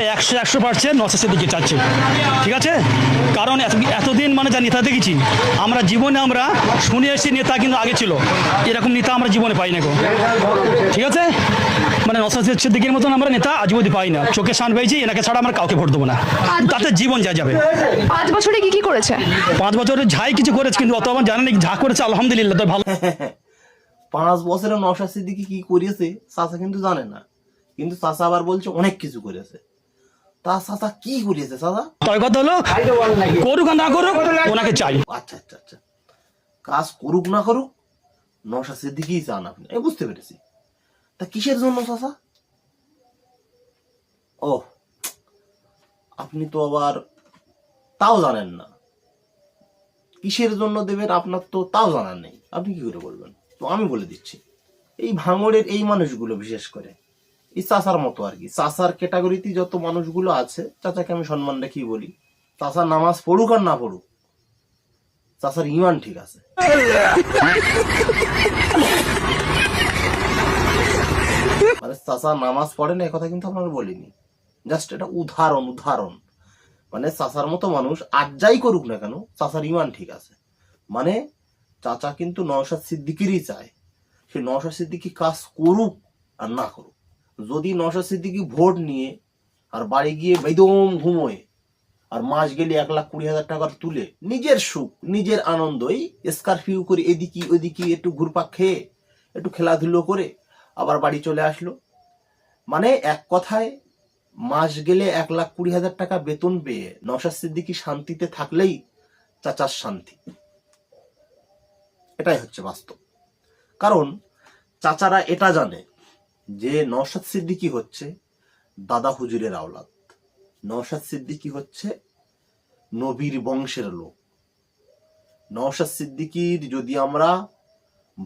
একশো একশো পার্সেন্ট নসেসের দিকে চাচ্ছে ঠিক আছে? কারণ এতদিন মানে যা নেতা দেখেছি আমরা জীবনে আমরা শুনে এসেছি নেতা কিন্তু আগে ছিল। এরকম নেতা আমরা জীবনে পাই না ঠিক আছে? মানে নসেসের দিকের মতন আমরা নেতা আজ অবধি পাই না। চোখে শান পেয়েছি এনাকে ছাড়া আমরা কাউকে ভোট দেবো না। তাতে জীবন যা যাবে। পাঁচ বছরে কি কি করেছে? পাঁচ বছরে ঝাই কিছু করেছে কিন্তু অত আমার জানা নেই যা করেছে আলহামদুলিল্লাহ তো ভালো। পাঁচ বছরে নশা সিদ্দিকি কি করিয়েছে চাচা কিন্তু জানে না। কিন্তু চাচা আবার বলছে অনেক কিছু করেছে। তা চাচা কি করিয়েছে চাচা তবে কথা হলো করুক না করুক ওনাকে চাই। আচ্ছা আচ্ছা আচ্ছা। কাজ করুক না করুক নশা সিদ্দিকিই চান আপনি। আমি বুঝতে পেরেছি। তা কিসের জন্য চাচা? ও আপনি তো আবার তাও জানেন না। কিসের জন্য দেবেন আপনার তো তাও জানার নেই। আপনি কি করে বলবেন? তো আমি বলে দিচ্ছি। এই ভাঙড়ের এই মানুষগুলো বিশেষ করে। এই চাচার মতো আর কি। চাচার ক্যাটাগরিতে যত মানুষগুলো আছে, চাচাকে আমি সম্মান রেখেই বলি। চাচা নামাজ পড়ুক আর না পড়ুক, চাচার ইমান ঠিক আছে। মানে চাচা নামাজ পড়ে না কথা কিন্তু আপনাকে বলিনি। জাস্ট এটা উদাহরণ উদাহরণ। মানে চাচার মতো মানুষ আর যাই করুক না কেন, চাচার ইমান ঠিক আছে। মানে চাচা কিন্তু নওশাদ সিদ্দিকিরই চায়। সে নওশাদ সিদ্দিকি কাজ করুক আর না করুক। যদি নওশাদ সিদ্দিকি ভোট নিয়ে আর বাড়ি গিয়ে বেদম ঘুমোয় আর মাস গেলে এক লাখ কুড়ি হাজার টাকার তুলে নিজের সুখ, নিজের আনন্দ, এই স্কারফিউ করে এদিকে ওদিকে একটু ঘুরপাক খেয়ে, একটু খেলাধুলো করে আবার বাড়ি চলে আসলো। মানে এক কথায় মাস গেলে এক লাখ কুড়ি হাজার টাকা বেতন পেয়ে নশা সিদ্দিকি শান্তিতে থাকলেই চাচার শান্তি। এটাই হচ্ছে বাস্তব। কারণ চাচারা এটা জানে যে নওশাদ সিদ্দিকি হচ্ছে দাদা হুজুরের আওলাদ। নওশাদ সিদ্দিকি হচ্ছে নবীর বংশের লোক। নওশাদ সিদ্দিকির যদি আমরা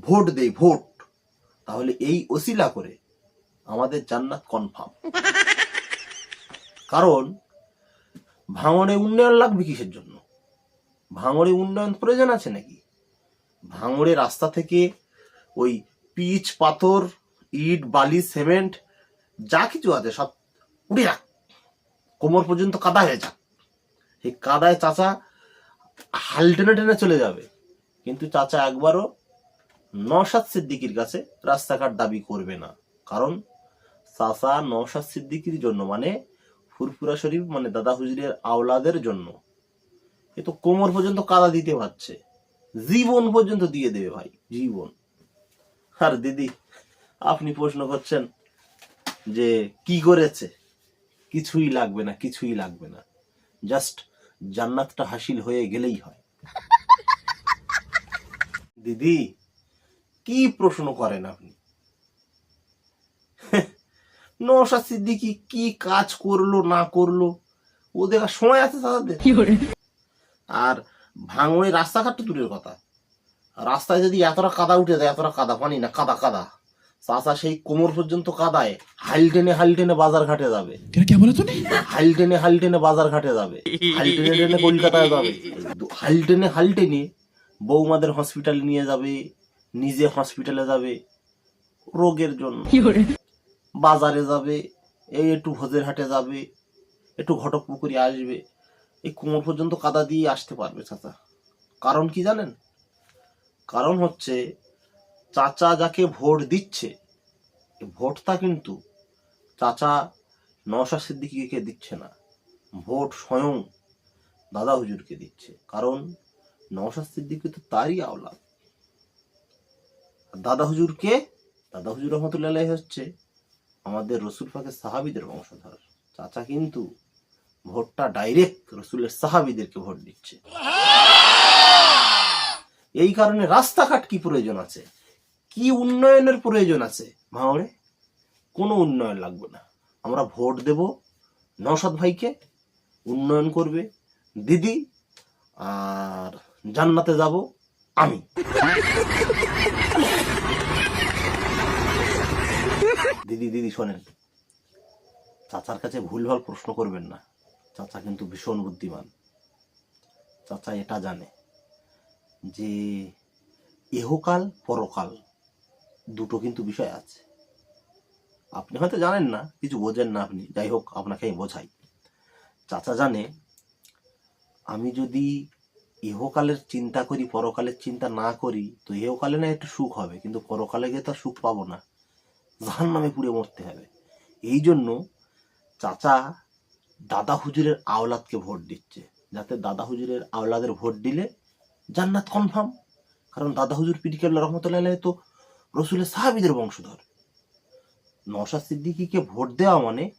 ভোট দেই, ভোট, তাহলে এই ওসিলা করে আমাদের জান্নাত কনফার্ম কারণ ভাঙড়ে উন্নয়ন লাগবে কিসের জন্য? ভাঙড়ে উন্নয়ন প্রয়োজন আছে নাকি? ভাঙড়ে রাস্তা থেকে ওই পিচ পাথর ইট, বালি, সিমেন্ট, যা কিছু আছে সব উড়ে রাখ। কোমর পর্যন্ত কাদা হয়ে যাক। এই কাদায় চাচা হাল টেনে টেনে চলে যাবে। কিন্তু চাচা একবারও নসাদ সিদ্দিকির কাছে রাস্তাঘাট দাবি করবে না। কারণ চাচা নসাদ সিদ্দিকির জন্য মানে ফুরফুরা শরীফ মানে দাদা হুজুরের আওলাদের জন্য। এ তো কোমর পর্যন্ত কাদা দিতে পারছে। জীবন পর্যন্ত দিয়ে দেবে ভাই, জীবন। আর দিদি আপনি প্রশ্ন করছেন যে কি করেছে? কিছুই লাগবে না কিছুই লাগবে না। জাস্ট জান্নাতটা হাসিল হয়ে গেলেই হয়। দিদি কি প্রশ্ন করেন আপনি? নশা সিদ্দিকি কি কাজ করল না করল? ও দেখার সময় আছে তাদের। আর ভাঙড়ে রাস্তাঘাট তো দূরের কথা। রাস্তায় যদি এতটা কাদা উঠে যায় এতটা কাদা পানি না কাদা কাদা। চাষা সেই কোমর পর্যন্ত কাদায় হাল টেনে হাল টেনে বাজার ঘাটে যাবে। হাল টেনে হাল টেনে বাজার ঘাটে যাবে। হাল টেনে টেনে কলকাতায় যাবে। হাল টেনে হাল টেনে বৌমাদের হসপিটালে নিয়ে যাবে নিজে হসপিটালে যাবে রোগের জন্য। বাজারে যাবে এই একটু ভোজের হাটে যাবে একটু ঘটক পুকুরে আসবে। এই কোমর পর্যন্ত কাদা দিয়ে আসতে পারবে চাচা। কারণ কি জানেন? কারণ হচ্ছে চাচা যাকে ভোট দিচ্ছে ভোটটা কিন্তু চাচা নশা সিদ্দিকিকে দিচ্ছে না, ভোট স্বয়ং দাদা হুজুরকে দিচ্ছে। কারণ নশা সিদ্দিকি তো তারই আওলাদ। আর দাদা হুজুরকে, দাদা হুজুর রহমতুল্লাহ হচ্ছে আমাদের রসুল পাকের সাহাবিদের বংশধর। চাচা কিন্তু ভোটটা ডাইরেক্ট রসুলের সাহাবিদেরকে ভোট দিচ্ছে। এই কারণে রাস্তাঘাট কি প্রয়োজন আছে? কি উন্নয়নের প্রয়োজন আছে? ভাঙড়ে কোনো উন্নয়ন লাগবে না। আমরা ভোট দেব নৌসাদ ভাইকে, উন্নয়ন করবে দিদি, আর জান্নাতে যাব আমি। দিদি দিদি, শোনেন, চাচার কাছে ভুলভাল প্রশ্ন করবেন না। চাচা কিন্তু ভীষণ বুদ্ধিমান। চাচা এটা জানে যে ইহকাল পরকাল দুটো কিন্তু বিষয় আছে। আপনি হয়তো জানেন না, কিছু বোঝেন না আপনি। যাই হোক, আপনাকে আমি বোঝাই। চাচা জানে, আমি যদি ইহকালের চিন্তা করি, পরকালের চিন্তা না করি, তো ইহকালে না একটু সুখ হবে, কিন্তু পরকালে গিয়ে তো সুখ পাবো না। জাহান নামে পুড়ে মরতে হবে। এই জন্য চাচা দাদা হুজুরের আওলাদকে ভোট দিচ্ছে, যাতে দাদা হুজুরের আওলাদের ভোট দিলে জান্নাত কনফার্ম কারণ দাদা হুজুর পিডিকাল্লা রহমতুল্লাহ তো রসুলের সাহাবিদের বংশধর। নওশাদ সিদ্দিকিকে ভোট দেওয়া মানে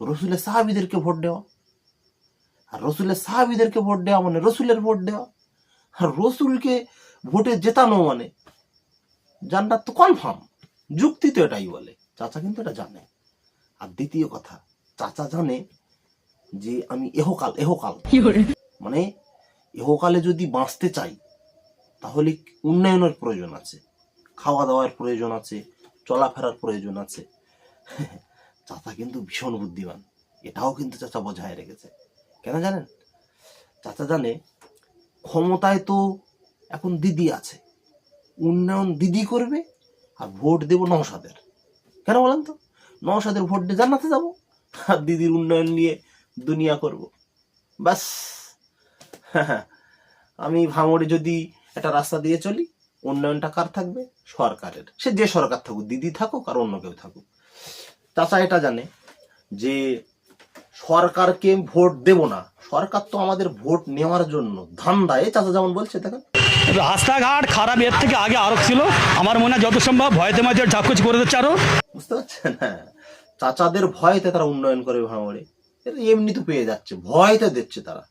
রসুলের সাহাবিদেরকে ভোট দেওয়া। আর রসুলের সাহাবিদেরকে ভোট দেওয়া মানে রসুলের ভোট দেওয়া। আর রসুলকে ভোটে জেতানো মানে জান্নাত তো কনফার্ম যুক্তি তো এটাই বলে চাচা কিন্তু এটা জানে। আর দ্বিতীয় কথা চাচা জানে যে আমি এহকাল এহকাল। মানে এহকালে যদি বাঁচতে চাই তাহলে উন্নয়নের প্রয়োজন আছে। খাওয়া দাওয়ার প্রয়োজন আছে, চলাফেরার প্রয়োজন আছে। চাচা কিন্তু ভীষণ বুদ্ধিমান। এটাও কিন্তু চাচা বোঝায় রেখেছে। কেন জানেন? চাচা জানে, ক্ষমতায় তো এখন দিদি আছে। উন্নয়ন দিদি করবে আর ভোট দেব নওশাদের। কেন বলেন তো? নওশাদের ভোট দিয়ে জান্নাতে যাব আর দিদির উন্নয়ন নিয়ে দুনিয়া করব। ব্যাস। আমি ভাঙড়ে যদি একটা রাস্তা দিয়ে চলি উন্নয়নটা কার থাকবে? সরকারের। সে যে সরকার থাকুক দিদি থাকুক আর অন্য কেউ থাকুক। চাচা এটা জানে যে সরকারকে ভোট দেব না। সরকার তো আমাদের ভোট নেওয়ার জন্য ধান্দা। এই চাচা যেমন বলছে দেখেন। রাস্তাঘাট খারাপ এর থেকে আগে আরও ছিল। আমার মনে হয় যত সম্ভব ভয়তে মাঝে ঝাকুচ করে দিচ্ছে আরও। বুঝতে পারছেন? হ্যাঁ। চাচাদের ভয়তে তারা উন্নয়ন করে ভাঙড়ে। এমনি তো পেয়ে যাচ্ছে ভয়তে দিচ্ছে তারা।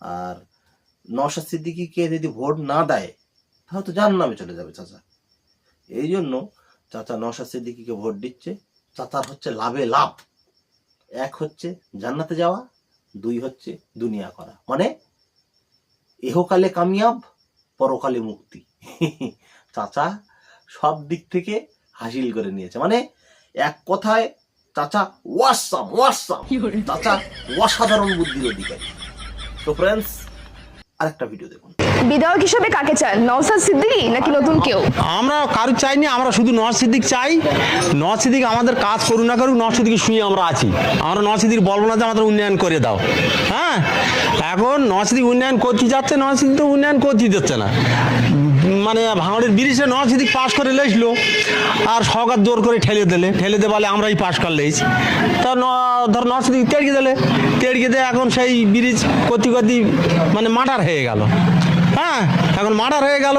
আর নশা সিদ্দিকিকে যদি ভোট না দেয় তাহলে তো জান নামে চলে যাবে চাচা। এই জন্য চাচা নশা সিদ্দিকিকে ভোট দিচ্ছে। চাচার হচ্ছে লাভে লাভ। এক হচ্ছে জান্নাতে যাওয়া দুই হচ্ছে দুনিয়া করা। মানে এহকালে কামিয়াব পরকালে মুক্তি। চাচা সব দিক থেকে হাসিল করে নিয়েছে। মানে এক কথায় চাচা ওয়াসাম ওয়াসাম। চাচা অসাধারণ বুদ্ধির অধিকারী। তো ফ্রেন্ডস আরেকটা ভিডিও দেখুন। বিধায়ক হিসেবে কাকে চান? নওসাদ সিদ্দিকী নাকি নতুন কেউ? আমরা কারু চাইনি আমরা শুধু নওয়াজ সিদ্দিক চাই। নওয়াজ সিদ্দিক আমাদের কাজ করুক না করুক নওয়াজ সিদ্দিক শুয়ে আমরা আছি। আমরা নওয়াজ সিদ্দিক বলব না যে আমাদের উন্নয়ন করে দাও। হ্যাঁ? এখন নওয়াজ সিদ্দিক উন্নয়ন করতে যাচ্ছে নওয়াজ সিদ্দিক তো উন্নয়ন করতে দিচ্ছে না। মানে ভাঙড়ের ব্রিজে নর্থ সিদ্দিক পাশ করে লেসলো আর সরকার জোর করে ঠেলে দিলে। ঠেলে দে বলে আমরাই পাশ করে লেছি তা ধর নর্থ সিদ্দিক তেড়কে দিলে। তেড়কে দিয়ে এখন সেই ব্রিজ কতি কতি মানে মাটার হয়ে গেল। হ্যাঁ এখন মার্ডার হয়ে গেল।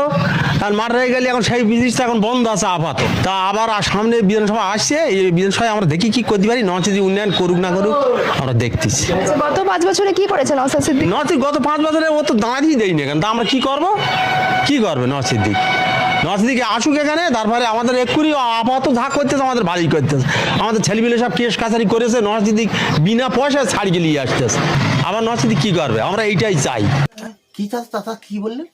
আর মার্ডার হয়ে গেলে এখন সেই ব্রিজটা এখন বন্ধ আছে আপাতত। তা আবার আর সামনে বিধানসভা আসছে এই বিধানসভায় আমরা দেখি কি করতে পারি নচে যদি উন্নয়ন করুক না করুক আমরা দেখতেছি। গত পাঁচ বছরে কি করেছে নওসাদ সিদ্দিকী? গত পাঁচ বছরে ও তো দাঁড়িয়ে দেয়নি এখানে তা আমরা কি করব? কি করবে নচির দিক নচিদিকে আসুক এখানে তারপরে আমাদের এক্ষুনি আপাতত যা করতেছে আমাদের ভালোই করতেছে। আমাদের ছেলেপিলে সব কেস কাছারি করেছে নচিদিক বিনা পয়সায় ছাড়িয়ে নিয়ে আসতেছে। আবার নচিদিক কি করবে? আমরা এইটাই চাই। কি চাচা চাচা কি বললেন?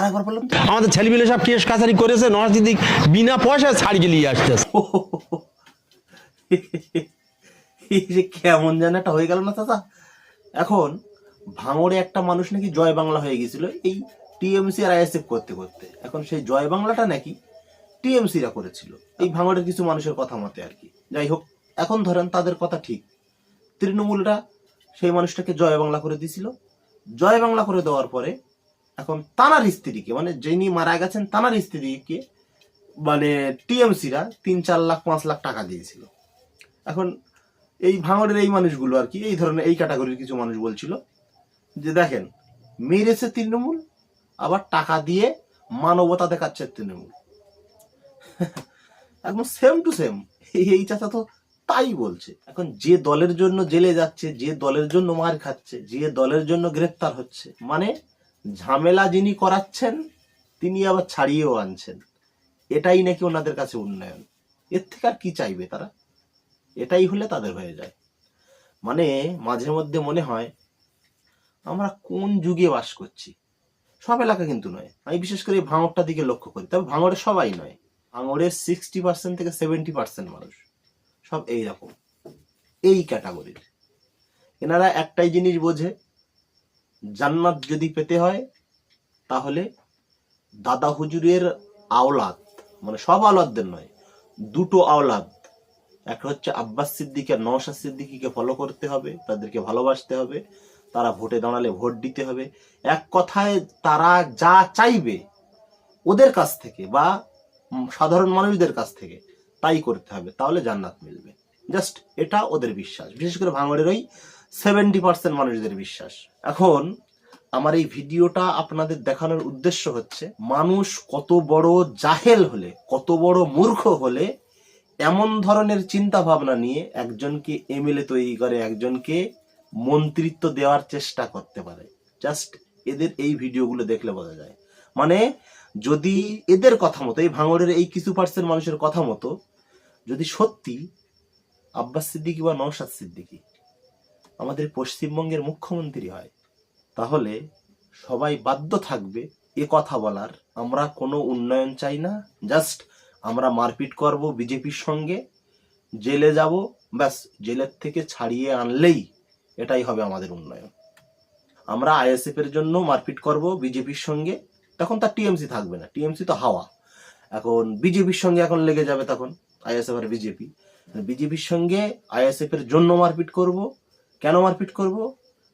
আরেকবার বললাম আমাদের ছেলেপিলে সব কেস কাছারি করেছে নচিদিক বিনা পয়সায় ছাড়িয়ে নিয়ে আসতেছে। কেমন যেন একটা হয়ে গেল না চাচা? এখন ভাঙড়ে একটা মানুষ নাকি জয় বাংলা হয়ে গেছিল এই টিএমসি আর আইএসএফ করতে করতে। এখন সেই জয় বাংলাটা নাকি টিএমসিরা করেছিল এই ভাঙড়ের কিছু মানুষের কথা মতে আর কি। যাই হোক এখন ধরেন তাদের কথা ঠিক। তৃণমূলরা সেই মানুষটাকে জয় বাংলা করে দিছিল। জয় বাংলা করে দেওয়ার পরে এখন তানার স্ত্রীকে মানে যিনি মারা গেছেন, তানার স্ত্রীকে মানে টিএমসিরা তিন, চার লাখ, পাঁচ লাখ টাকা দিয়েছিল। এখন এই ভাঙড়ের এই মানুষগুলো আর কি, এই ধরনের, এই ক্যাটাগরির কিছু মানুষ বলছিল যে দেখেন, মেরেছে তৃণমূল, আবার টাকা দিয়ে মানবতা দেখাচ্ছে তৃণমূল। একদম সেম টু সেম এই চাচা তো তাই বলছে। এখন যে দলের জন্য জেলে যাচ্ছে, যে দলের জন্য মার খাচ্ছে, যে দলের জন্য গ্রেপ্তার হচ্ছে মানে ঝামেলা যিনি করাচ্ছেন, তিনি আবার ছাড়িয়েও আনছেন। এটাই নাকি ওনাদের কাছে উন্নয়ন। এর থেকে আর কি চাইবে তারা? এটাই হলে তাদের হয়ে যায়। মানে মাঝে মধ্যে মনে হয়, আমরা কোন যুগে বাস করছি? সব এলাকা কিন্তু নয়। আমি বিশেষ করে ভাঙড়টার দিকে লক্ষ্য করি। তবে ভাঙড়ে সবাই নয়। ভাঙড়ের সিক্সটি পার্সেন্ট থেকে সেভেন্টি পার্সেন্ট মানুষ। সব এই রকম। এই ক্যাটাগরির এনারা একটাই জিনিস বোঝে জান্নাত যদি পেতে হয়, তাহলে দাদা হুজুরের আওলাদ মানে সব আওলাদদের নয়, দুটো আওলাদ। একটা হচ্ছে আব্বাস সিদ্দিক আর নওশাদ সিদ্দিকিকে ফলো করতে হবে, তাদেরকে ভালোবাসতে হবে, তারা ভোটে দাঁড়ালে ভোট দিতে হবে। এক কথায় তারা যা চাইবে ওদের কাছ থেকে বা সাধারণ মানুষদের কাছ থেকে তাই করতে হবে, তাহলে জান্নাত মিলবে। জাস্ট এটা ওদের বিশ্বাস। বিশেষ করে ভাঙড়ের ওই সেভেন্টি পার্সেন্ট মানুষদের বিশ্বাস। এখন আমার এই ভিডিওটা আপনাদের দেখানোর উদ্দেশ্য হচ্ছে, মানুষ কত বড় জাহেল হলে, কত বড় মূর্খ হলে এমন ধরনের চিন্তা ভাবনা নিয়ে একজনকে এমএলএ তৈরি করে, একজনকে মন্ত্রিত্ব দেওয়ার চেষ্টা করতে পারে। জাস্ট এদের এই ভিডিওগুলো দেখলে বোঝা যায়। মানে যদি এদের কথা মতো, এই ভাঙড়ের এই কিছু পার্সেন্ট মানুষের কথা মতো, যদি সত্যি আব্বাস সিদ্দিকী বা নওশাদ সিদ্দিকী আমাদের পশ্চিমবঙ্গের মুখ্যমন্ত্রী হয়, তাহলে সবাই বাধ্য থাকবে এ কথা বলার। আমরা কোনো উন্নয়ন চাই না, জাস্ট আমরা মারপিট করব বিজেপির সঙ্গে, জেলে যাব, ব্যাস, জেলের থেকে ছাড়িয়ে আনলেই এটাই হবে আমাদের উন্নয়ন। আমরা আইএসএফ এর জন্য মারপিট করব বিজেপির সঙ্গে, তখন তার টিএমসি থাকবে না, টিএমসি তো হাওয়া। এখন বিজেপির সঙ্গে এখন লেগে যাবে তখন, আইএসএফ আর বিজেপি। বিজেপির সঙ্গে আইএসএফ এর জন্য মারপিট করব কেন মারপিট করব?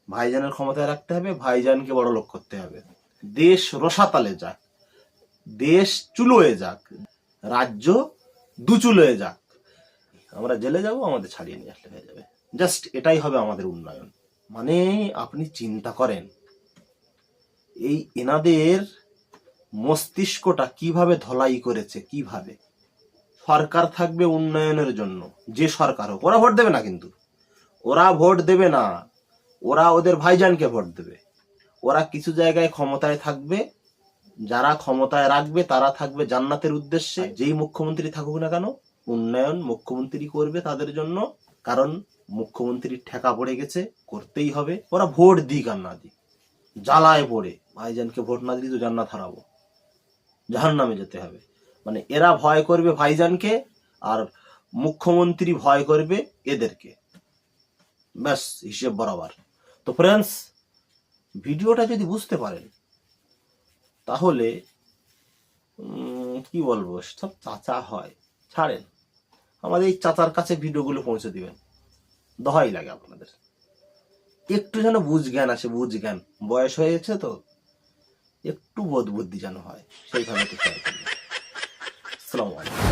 ভাইজানের ক্ষমতায় রাখতে হবে, ভাইজানকে বড় লোক করতে হবে। দেশ রসাতালে যাক, দেশ চুলোয় যাক, রাজ্য দুচুলোয় যাক। আমরা জেলে যাব, আমাদের ছাড়িয়ে নিয়ে আসলে হয়ে যাবে। জাস্ট এটাই হবে আমাদের উন্নয়ন। মানে আপনি চিন্তা করেন, এই এনাদের মস্তিষ্কটা কীভাবে ধলাই করেছে, কীভাবে? সরকার থাকবে উন্নয়নের জন্য, যে সরকার হোক, ওরা ভোট দেবে না কিন্তু। ওরা ভোট দেবে না। ওরা ওদের ভাইজানকে ভোট দেবে। ওরা কিছু জায়গায় ক্ষমতায় থাকবে। যারা ক্ষমতায় রাখবে, তারা থাকবে জান্নাতের উদ্দেশ্যে। যেই মুখ্যমন্ত্রী থাকুক না কেন, উন্নয়ন মুখ্যমন্ত্রী করবে তাদের জন্য। কারণ মুখ্যমন্ত্রীর ঠেকা পড়ে গেছে, করতেই হবে। ওরা ভোট দিক আর না দিক। জ্বালায় পড়ে। ভাইজানকে ভোট না দিলে তো জান্নাত হারাবো। জাহান নামে যেতে হবে। মানে এরা ভয় করবে ভাইজানকে, আর মুখ্যমন্ত্রী ভয় করবে এদেরকে। ব্যাস, হিসেব বরাবর। তো ফ্রেন্ডস ভিডিওটা যদি বুঝতে পারেন, তাহলে কি বলব, সব চাচা হয়। ছাড়েন। আমাদের এই চাচার কাছে ভিডিওগুলো পৌঁছে দিবেন। দহাই লাগে আপনাদের। একটু যেন বুঝ জ্ঞান আসে বুঝ জ্ঞান বয়স হয়ে গেছে তো, একটু বোধ বুদ্ধি যেন হয়, সেইভাবে একটু। আসসালামু আলাইকুম।